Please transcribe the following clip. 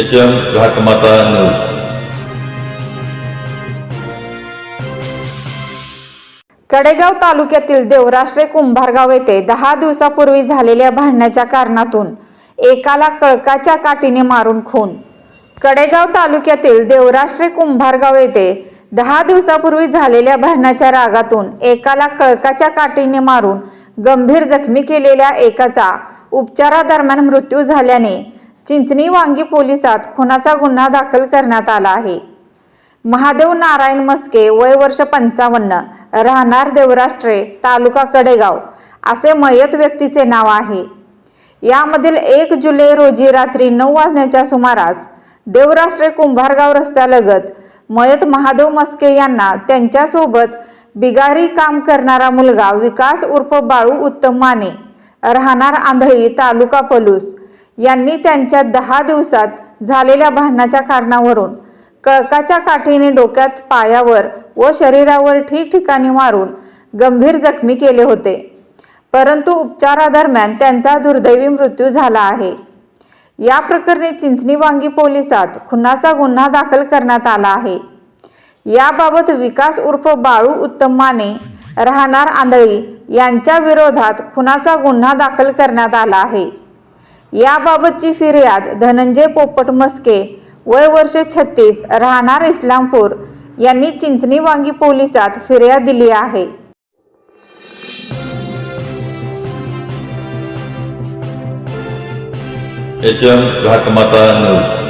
H M Ghatmata news Kadegaon तालुक्यातील देवराष्ट्रे कुंभारगाव येथे दहा दिवसापूर्वी झालेल्या भांडण्याच्या कारणातून एकाला कळकाच्या काठीने मारून खून. कडेगाव तालुक्यातील देवराष्ट्रे कुंभारगाव येथे दहा दिवसापूर्वी झालेल्या भांडणाच्या रागातून एकाला कळकाच्या काठीने मारून गंभीर जखमी केलेल्या एकाचा उपचारादरम्यान मृत्यू झाल्याने चिंचणी वांगी पोलिसात खुनाचा गुन्हा दाखल करण्यात आला आहे. महादेव नारायण मस्के वय वर्ष पंचावन्न राहणार देवराष्ट्रे तालुका कडेगाव असे मयत व्यक्तीचे नाव आहे. यामधील एक जुलै रोजी रात्री नऊ वाजण्याच्या सुमारास देवराष्ट्रे कुंभारगाव रस्त्यालगत मयत महादेव मस्के यांना त्यांच्यासोबत बिगारी काम करणारा मुलगा विकास उर्फ बाळू उत्तम माने राहणार आंधळी तालुका पलूस यांनी त्यांच्या दहा दिवसात झालेल्या भांडणाच्या कारणावरून कळकाच्या काठीने डोक्यात पायावर व शरीरावर ठिकठिकाणी मारून गंभीर जखमी केले होते. परंतु उपचारादरम्यान त्यांचा दुर्दैवी मृत्यू झाला आहे. या प्रकरणी चिंचणी वांगी पोलिसात खुनाचा गुन्हा दाखल करण्यात आला आहे. याबाबत विकास उर्फ बाळू उत्तम माने राहणार आंधळी यांच्या विरोधात खुनाचा गुन्हा दाखल करण्यात आला आहे. याबाबतची फिर्याद धनंजय पोपट मस्के वय वर्ष छत्तीस राहणार इस्लामपूर यांनी चिंचणी वांगी पोलिसात फिर्याद दिली आहे. H M Ghatmata news